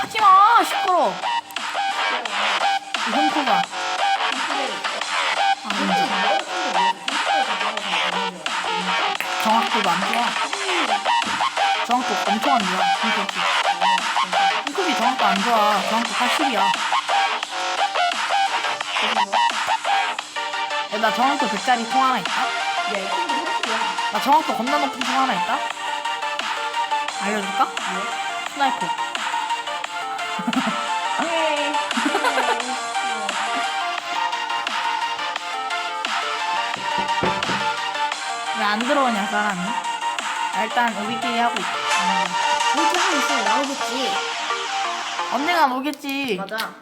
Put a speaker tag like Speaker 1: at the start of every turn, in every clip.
Speaker 1: 하지마 시끄러. 이 형코가. 아, 인정. 정확도도 안 좋아. 정확도 엄청 안 좋아. 핑크비. 핑크비 정확도 안 좋아. 정확도 80이야. 야, 나 정확도 100짜리 통 하나 있다. 나 정확도 겁나 높은 통 하나 있다. 알려줄까? 스나이퍼. 왜안 들어오냐, 사람이? 아, 일단 우리끼리 하고 있다.
Speaker 2: 이렇게 하고 있으면 나오겠지.
Speaker 1: 언젠간 오겠지.
Speaker 2: 맞아.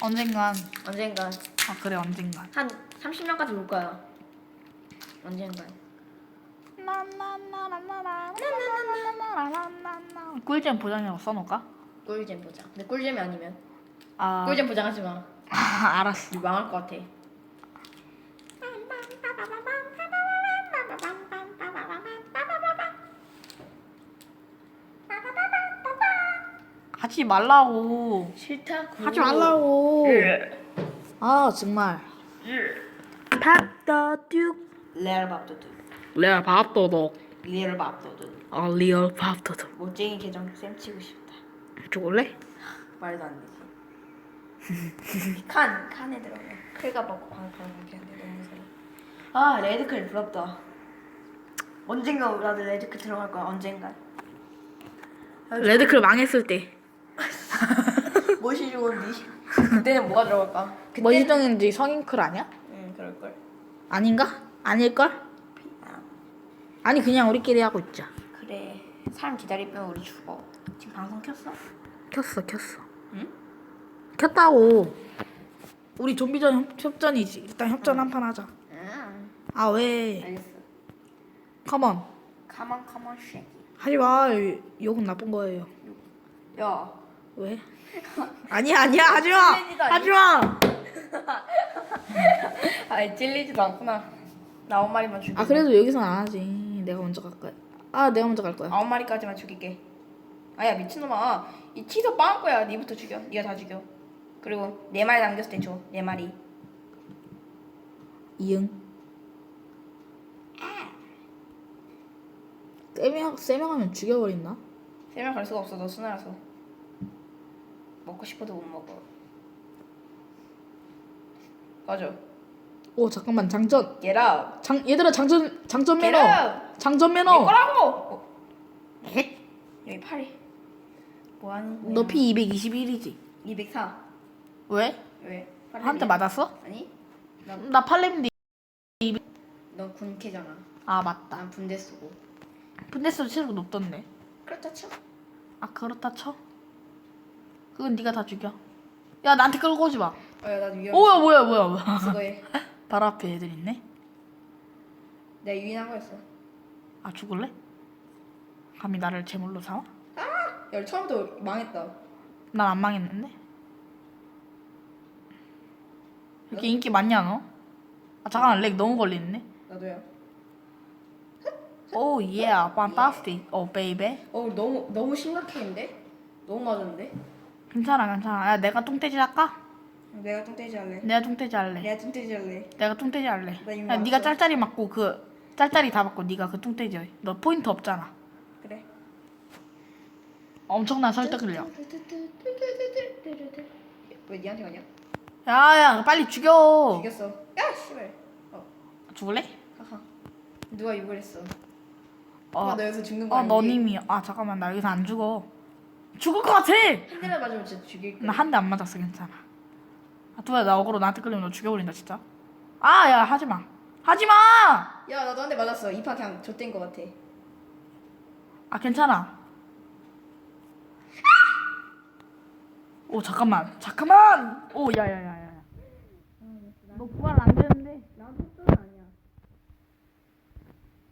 Speaker 1: 언젠간.
Speaker 2: 언젠간.
Speaker 1: 아, 그래, 언젠간.
Speaker 2: 한 30년까지 올 거야. 언젠간.
Speaker 1: 꿀잼 보장이라고 써놓을까?
Speaker 2: 꿀잼 보장. 근데 꿀잼이 아니면.
Speaker 1: 아,
Speaker 2: 꿀잼 보장하지 마.
Speaker 1: 알았어.
Speaker 2: 이거 망할 것 같아.
Speaker 1: 하지 말라고.
Speaker 2: 싫다고.
Speaker 1: 하지 말라고. 아, 정말. 밥도둑.
Speaker 2: 레알 밥도둑.
Speaker 1: 레알 밥도둑.
Speaker 2: 리얼 밥도둑.
Speaker 1: 아, 리얼 밥도둑.
Speaker 2: 못쟁이 계정 쌤 치고 싶다.
Speaker 1: 죽을래?
Speaker 2: 말도 안 되지. 칸 칸에 들어가. 클가 먹고 방방 이렇게 하는데 너무 무서워. 아 레드클 부럽다. 언젠가 나도 레드클 들어갈 거야 언젠가.
Speaker 1: 레드클 망했을 때.
Speaker 2: 멋이 좋은데. 그때는 뭐가 들어갈까? 그때.
Speaker 1: 머시정인지 성인클 아니야? 아닌가? 아닐걸? 아니 그냥 우리끼리 하고 있자.
Speaker 2: 그래. 사람 기다리면 우리 죽어. 지금 방송 켰어?
Speaker 1: 켰어 켰어.
Speaker 2: 응?
Speaker 1: 켰다고. 우리 좀비전 협- 협전이지. 일단 협전 한 판 하자.
Speaker 2: 응.
Speaker 1: 아 왜?
Speaker 2: 알겠어.
Speaker 1: 컴온.
Speaker 2: 가만 가만 쉐기.
Speaker 1: 하지 마. 욕은 나쁜 거예요.
Speaker 2: 야.
Speaker 1: 왜? 아니야 아니야 하지 마. 하지 마.
Speaker 2: 아이 찔리지도 않구나. 나 아홉 마리만 죽여.
Speaker 1: 아 그래도 여기서는 안 하지. 내가 먼저 갈 거야. 아 내가 먼저 갈 거야.
Speaker 2: 아홉 마리까지만 죽일게. 아야 미친놈아. 이 치서 빵 거야. 니부터 죽여. 니가 다 죽여. 그리고 네 마리 남겼을 때 줘. 네 마리.
Speaker 1: 이응. 세명 세명 하면 죽여버린다.
Speaker 2: 세명 갈 수가 없어. 너 스나라서. 먹고 싶어도 못 먹어. 맞아.
Speaker 1: 오 잠깐만 장전.
Speaker 2: Get out.
Speaker 1: 장 얘들아 장전 장전
Speaker 2: Get
Speaker 1: 매너.
Speaker 2: out.
Speaker 1: 장전
Speaker 2: 내
Speaker 1: 매너.
Speaker 2: 거라고. 어. 여기 팔이. 뭐 하는 거야?
Speaker 1: 너 피 221이지.
Speaker 2: 204.
Speaker 1: 왜?
Speaker 2: 왜?
Speaker 1: 한대 맞았어?
Speaker 2: 아니.
Speaker 1: 나 팔렘인데.
Speaker 2: 넌 군캐잖아.
Speaker 1: 아 맞다.
Speaker 2: 난 분대 쓰고.
Speaker 1: 분데스 체력 높던데.
Speaker 2: 그렇다 쳐.
Speaker 1: 아 그렇다 쳐. 그건 네가 다 죽여. 야 나한테 끌고 오지 마.
Speaker 2: 어야 나도 위험.
Speaker 1: 오야 뭐야 뭐야 뭐야.
Speaker 2: 수고해.
Speaker 1: 바로 앞에 애들 있네.
Speaker 2: 내가 유인한 거였어.
Speaker 1: 아 죽을래? 감히 나를 제물로 삼아?
Speaker 2: 야 처음부터 망했다.
Speaker 1: 난 안 망했는데. 이렇게 인기 많냐 너? 아 잠깐만 렉 너무 걸리는데.
Speaker 2: 나도야.
Speaker 1: 오 예, fantastic. 오 베이베.
Speaker 2: 어 너무 너무 심각했는데? 너무 맞았는데?
Speaker 1: 괜찮아 괜찮아. 야 내가 뚱돼지 할까?
Speaker 2: 내가 뚱돼지 할래.
Speaker 1: 내가 뚱돼지 할래.
Speaker 2: 내가 뚱돼지 할래.
Speaker 1: 내가 뚱돼지 할래.
Speaker 2: 나 이미
Speaker 1: 야 네가
Speaker 2: 왔어.
Speaker 1: 짤짤이 맞고 그 짤짤이 다 맞고 네가 그 뚱돼지. 해. 너 포인트 없잖아.
Speaker 2: 그래.
Speaker 1: 엄청난 설득을요.
Speaker 2: 왜 니한테 가냐?
Speaker 1: 야야 빨리 죽여.
Speaker 2: 죽였어. 야 씨발. 어
Speaker 1: 죽을래?
Speaker 2: 하하. 누가 욕을 했어?
Speaker 1: 어.
Speaker 2: 아, 너 여기서 죽는 거
Speaker 1: 어
Speaker 2: 아니지?
Speaker 1: 너님이. 아 잠깐만 나 여기서 안 죽어. 죽을 것 같아.
Speaker 2: 한 대만 맞으면 진짜 죽일 거야.
Speaker 1: 나 한 대 안 맞았어 괜찮아. 아 두야 나 어그로 나한테 끌리면 너 죽여버린다 진짜. 아 야 하지 마. 하지 마.
Speaker 2: 야 나도 한 대 맞았어. 이파 그냥 좆된 거 같아.
Speaker 1: 아 괜찮아. 오 잠깐만 잠깐만. 오 야야야야. 너 부활 안 되는데.
Speaker 2: 나도 좀 아니야.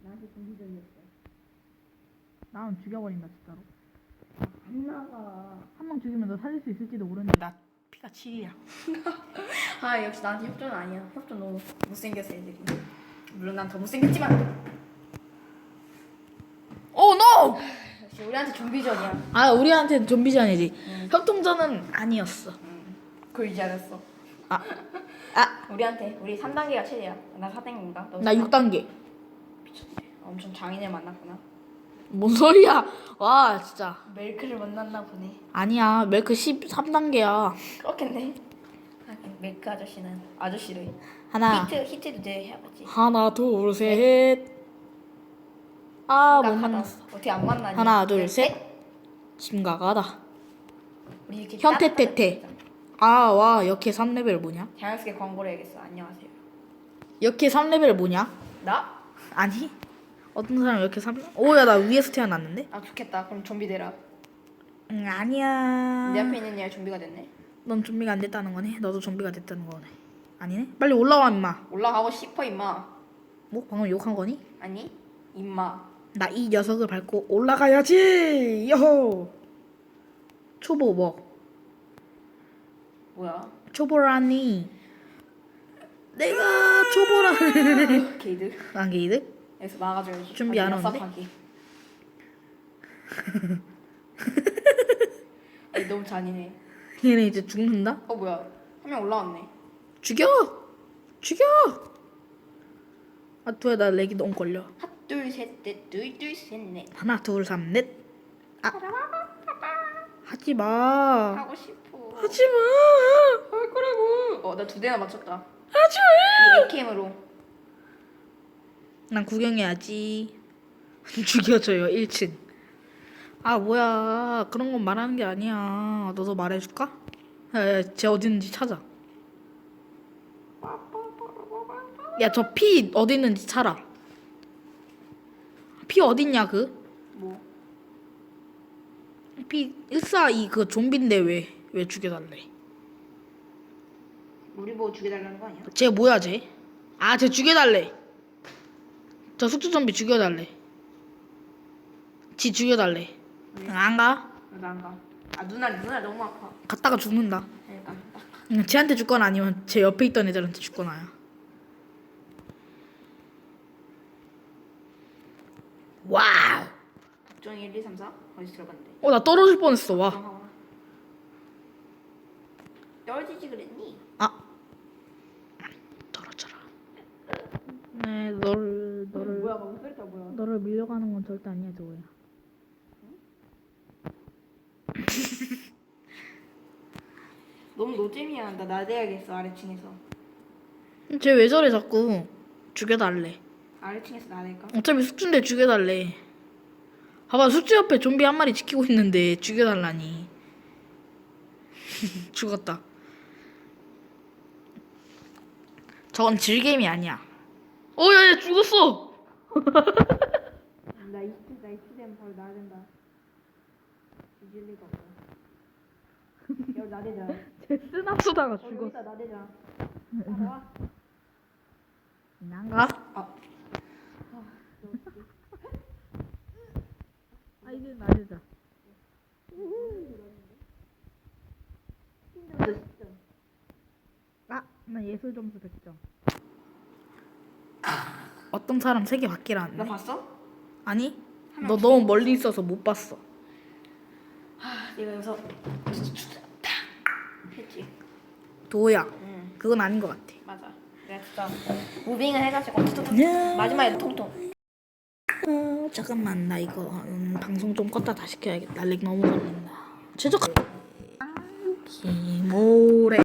Speaker 2: 나한테 준비전이었어.
Speaker 1: 나는 죽여버린다 진짜로.
Speaker 2: 안 나가.
Speaker 1: 한 명 죽이면 너 살릴 수 있을지도 모르는데 나 피가 7이야.
Speaker 2: 아 역시 나한테 협조는 아니야. 협조 너무 못생겼어 애들이. 물론 난 더 못생겼지만
Speaker 1: 오 노!
Speaker 2: 역시 우리한테 좀비전이야.
Speaker 1: 아 우리한테는 좀비전이지. 협동전은 아니었어.
Speaker 2: 그걸 이제 알았어.
Speaker 1: 아, 아,
Speaker 2: 우리한테 우리 3단계가 최대야. 나 4단계인가?
Speaker 1: 너나 6단계.
Speaker 2: 엄청 장인을 만났구나.
Speaker 1: 뭔 소리야? 와 진짜.
Speaker 2: 멜크를 만났나 보네.
Speaker 1: 아니야 멜크 13단계야.
Speaker 2: 그렇겠네. 하긴 멜크 아저씨는 아저씨를
Speaker 1: 하나,
Speaker 2: 히트 히트도 내 해야지.
Speaker 1: 하나, 둘, 셋. 아, 못
Speaker 2: 심각하다.
Speaker 1: 만났어.
Speaker 2: 어떻게 안 만나니?
Speaker 1: 하나, 둘, 셋. 심각하다.
Speaker 2: 우리 이렇게
Speaker 1: 현태태태.
Speaker 2: 따뜻하게
Speaker 1: 아, 와, 역해 3레벨 뭐냐?
Speaker 2: 자연스럽게 광고를 해야겠어. 안녕하세요.
Speaker 1: 역해 3레벨 뭐냐?
Speaker 2: 나?
Speaker 1: 아니. 어떤 사람 역해 3 오야, 나 위에서 태어났는데?
Speaker 2: 아 좋겠다. 그럼 좀비 되라.
Speaker 1: 응, 아니야.
Speaker 2: 내 앞에 있는 애가 좀비가 됐네.
Speaker 1: 넌 좀비가 안 됐다는 거네? 너도 좀비가 됐다는 거네. 아니네? 빨리 올라와, 임마.
Speaker 2: 올라가고 싶어 임마.
Speaker 1: 뭐, 방금 욕한 거니?
Speaker 2: 아니 임마.
Speaker 1: 나 이 녀석을 밟고 올라가야지! 여호! 초보 뭐?
Speaker 2: 뭐야?
Speaker 1: 초보라니. 내가 초보라.
Speaker 2: 게이드.
Speaker 1: 난 게이드?
Speaker 2: 여기서 막아줘야지.
Speaker 1: 준비 안 하는데?
Speaker 2: 아니, 너무 잔인해.
Speaker 1: 얘네 이제 죽는다?
Speaker 2: 어 뭐야? 한 명 올라왔네.
Speaker 1: 죽여! 죽여! 아, 두야 나 렉이 너무 걸려.
Speaker 2: 둘셋넷둘둘셋넷
Speaker 1: 하나, 둘, 삼, 넷. 아. 하지 마.
Speaker 2: 하고 싶어.
Speaker 1: 하지 마.
Speaker 2: 할 거라고. 어나 두 대나 맞췄다.
Speaker 1: 하지 마.
Speaker 2: 이 AKM으로.
Speaker 1: 난 구경해야지. 죽여줘요, 1층. 아, 뭐야. 그런 건 말하는 게 아니야. 너도 말해줄까? 야, 야, 쟤 어디 있는지 찾아. 야, 저 피 어디 있는지 찾아. 피 어딨냐, 그?
Speaker 2: 뭐?
Speaker 1: 피 142, 그 좀비인데 왜? 왜 죽여달래?
Speaker 2: 우리 보고 죽여달라는 거 아니야?
Speaker 1: 쟤 뭐야, 쟤? 아, 쟤 죽여달래. 저 숙주 좀비 죽여달래. 지 죽여달래.
Speaker 2: 왜?
Speaker 1: 안 가?
Speaker 2: 나안 가. 아 누나 누나 너무 아파.
Speaker 1: 갔다가 죽는다.
Speaker 2: 그러니까 딱
Speaker 1: 응, 쟤한테 죽거나 아니면 제 옆에 있던 애들한테 죽거나야. 와우.
Speaker 2: 박정희 1, 2, 3, 4 어디서 들어갔는데?
Speaker 1: 어, 나 떨어질 뻔했어. 와.
Speaker 2: 하고 떨어지지 그랬니?
Speaker 1: 아. 떨어져라. 네, 너를 너를
Speaker 2: 뭐야 방금 소리가 뭐야?
Speaker 1: 너를 밀려가는 건 절대 아니야, 저거야.
Speaker 2: 너무 노잼이야. 나 나대야겠어 아래층에서.
Speaker 1: 쟤 왜 저래 자꾸? 죽여달래.
Speaker 2: 아래층에서 나댈까?
Speaker 1: 어차피 숙주인데 죽여달래. 봐봐, 숙주 옆에 좀비 한 마리 지키고 있는데 죽여달라니. 죽었다. 저건 질게임이 아니야. 어, 야, 야, 죽었어!
Speaker 2: 나 이트 나 이트 되면 바로 나댄다. 잊을 리가 없어. 야 나대자.
Speaker 1: 쟤 쓰나 쓰다가
Speaker 2: 어, 여기다 나대자. 와.
Speaker 1: 난가?
Speaker 2: 아.
Speaker 1: 아, 이제 나대자. 아, 나 예술 점수 100점. 어떤 사람 세개
Speaker 2: 나
Speaker 1: 받기라는데?
Speaker 2: 봤어?
Speaker 1: 아니? 너 너무 멀리 있어서 못 봤어.
Speaker 2: 아 내가 여기서 탁 했지.
Speaker 1: 도야,
Speaker 2: 응
Speaker 1: 그건 아닌 것 같아.
Speaker 2: 맞아. 내가 진짜 무빙을 해가지고 툭툭툭
Speaker 1: 네.
Speaker 2: 마지막에 통통.
Speaker 1: 어, 잠깐만, 나 이거 음, 방송 좀 껐다 다시 켜야겠다. 렉 너무 걸린다. 최적. 김모래.